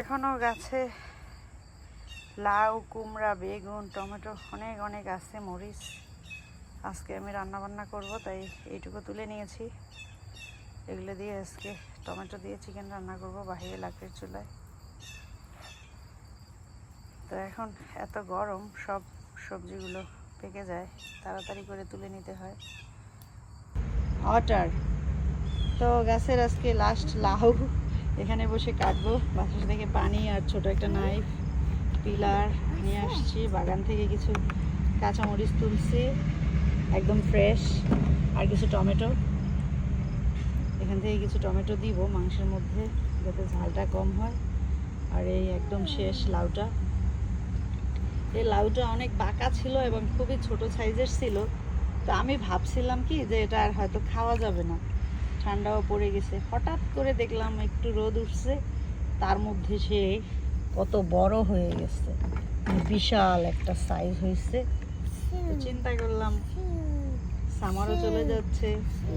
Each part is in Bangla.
এখনও গাছে লাউ, কুমড়া, বেগুন, টমেটো অনেক অনেক আছে, মরিচ। আজকে আমি রান্না বান্না করব, তাই এইটুকু তুলে নিয়েছি। এগুলো দিয়ে আজকে টমেটো দিয়ে চিকেন রান্না করব বাহিরে লাকড়ির চুলায়। তো এখন এত গরম, সব সবজিগুলো পেকে যায়, তাড়াতাড়ি করে তুলে নিতে হয়। অটার তো গাছের আজকে লাস্ট লাউ। এখানে বসে কাটবো, বাসার থেকে পানি আর ছোট একটা নাইফ পিলার নিয়ে আসছি, বাগান থেকে কিছু কাঁচামরিচ তুলছি, একদম ফ্রেশ আর কিছু টমেটো। এখান থেকে কিছু টমেটো দিব মাংসের মধ্যে, যাতে ঝালটা কম হয়। আর এই একদম শেষ লাউটা। এই লাউটা অনেক বাঁকা ছিল এবং খুবই ছোট সাইজের ছিল। তো আমি ভাবছিলাম কি যে এটা আর হয়তো খাওয়া যাবে না। ঠান্ডাও পড়ে গেছে। হঠাৎ করে দেখলাম একটু রোদ উঠছে, তার মধ্যে সে কত বড় হয়ে গেছে। বিশাল একটা সাইজ হয়েছে। চিন্তা করলাম সামারও চলে যাচ্ছে,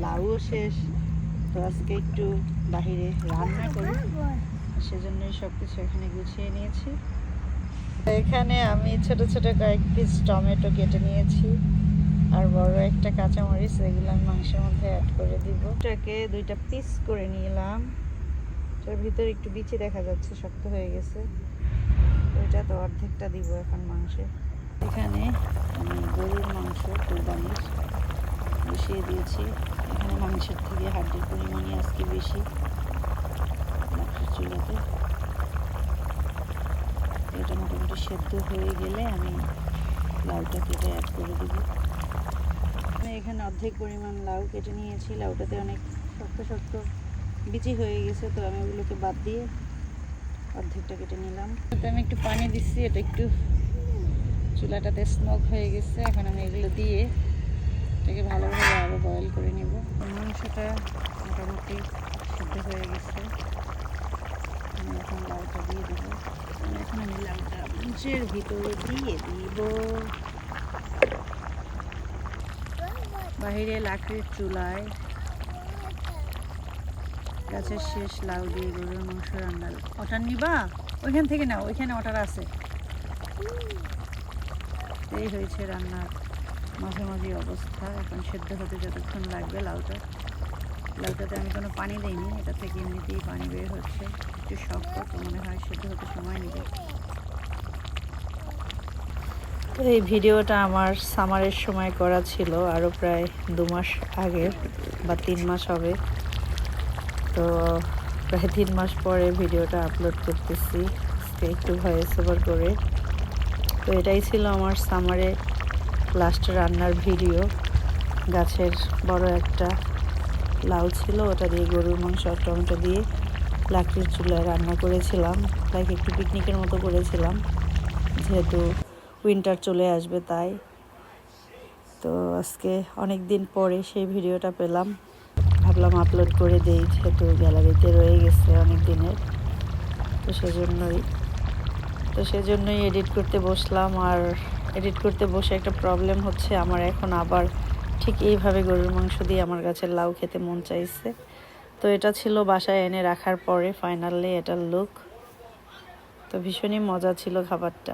লাউও শেষ। তো আজকে একটু বাহিরে রান্না করি। সেজন্যই সব কিছু এখানে গুছিয়ে নিয়েছি। এখানে আমি ছোট ছোট কয়েক পিস টমেটো কেটে নিয়েছি। আর বড় একটা কাঁচামরিচ এগুলো আমি মাংসের মধ্যে অ্যাড করে দিব। এটাকে দুইটা পিস করে নিলাম। এটার ভিতরে একটু বিচি দেখা যাচ্ছে, শক্ত হয়ে গেছে। ওইটা তো অর্ধেকটা দিব এখন মাংসে। এখানে আমি গরুর মাংস কোরবানির বসিয়ে দিয়েছি। এখানে মাংসের থেকে হাড্ডির পরিমাণই আজকে বেশি। মাংসের চুলাতে। এটা মোটামুটি সেদ্ধ হয়ে গেলে আমি লাউটা কেটে অ্যাড করে দিব। এখানে অর্ধেক পরিমাণ লাউ কেটে নিয়েছি। লাউটাতে অনেক শক্ত শক্ত বিচি হয়ে গেছে, তো আমি ওগুলোকে বাদ দিয়ে অর্ধেকটা কেটে নিলাম। তাতে আমি একটু পানি দিচ্ছি, এটা একটু চুলাটাতে স্মোক হয়ে গেছে। এখন আমি এগুলো দিয়ে এটাকে ভালোভাবে আরও বয়েল করে নেব। মাংসটা মোটামুটি সিদ্ধ হয়ে গেছে। আমি এখন লাউটা দিয়ে দেবো। এখন আমি লাউটা মাংসের ভিতরে দিয়ে দিব। বাহিরে লাকড়ির চুলায় গাছের শেষ লাউ দিয়ে গরুর মাংস রান্না ওটার নিবা? ওইখান থেকে না ওইখানে ওটার আছে। এই হয়েছে রান্নার মাঝামাঝি অবস্থা। এখন সেদ্ধ হতে যতক্ষণ লাগবে লাউটা। লাউটাতে আমি কোনো পানি দিইনি, এটা থেকে এমনিতেই পানি বের হচ্ছে। একটু শক্ত মনে হয় সেদ্ধ হতে সময় নেবে। এই ভিডিওটা আমার সামারের সময় করা ছিল আরও প্রায় দু মাস আগের বা তিন মাস হবে। তো প্রায় তিন মাস পরে ভিডিওটা আপলোড করতেছি, আজকে একটু ভয়েস ওভার করে। তো এটাই ছিল আমার সামারে লাস্ট রান্নার ভিডিও। গাছের বড় একটা লাউ ছিল, ওটা দিয়ে গরুর মাংস আর টমেটো দিয়ে লাকড়ির চুলায় রান্না করেছিলাম। লাইক একটু পিকনিকের মতো করেছিলাম, যেহেতু উইন্টার চলে আসবে তাই। তো আজকে অনেক দিন পরে সেই ভিডিওটা পেলাম। ভাবলাম আপলোড করে দেই, যেহেতু গ্যালারিতে রয়ে গেছে অনেক দিনের। তো সেজন্যই তো সেজন্যই এডিট করতে বসলাম। আর এডিট করতে বসে একটা প্রবলেম হচ্ছে, আমার এখন আবার ঠিক এইভাবে গরুর মাংস দিয়ে আমার গাছের লাউ খেতে মন চাইছে। তো এটা ছিল বাসায় এনে রাখার পরে ফাইনালি এটার লুক তো ভীষণই মজা ছিল খাবারটা।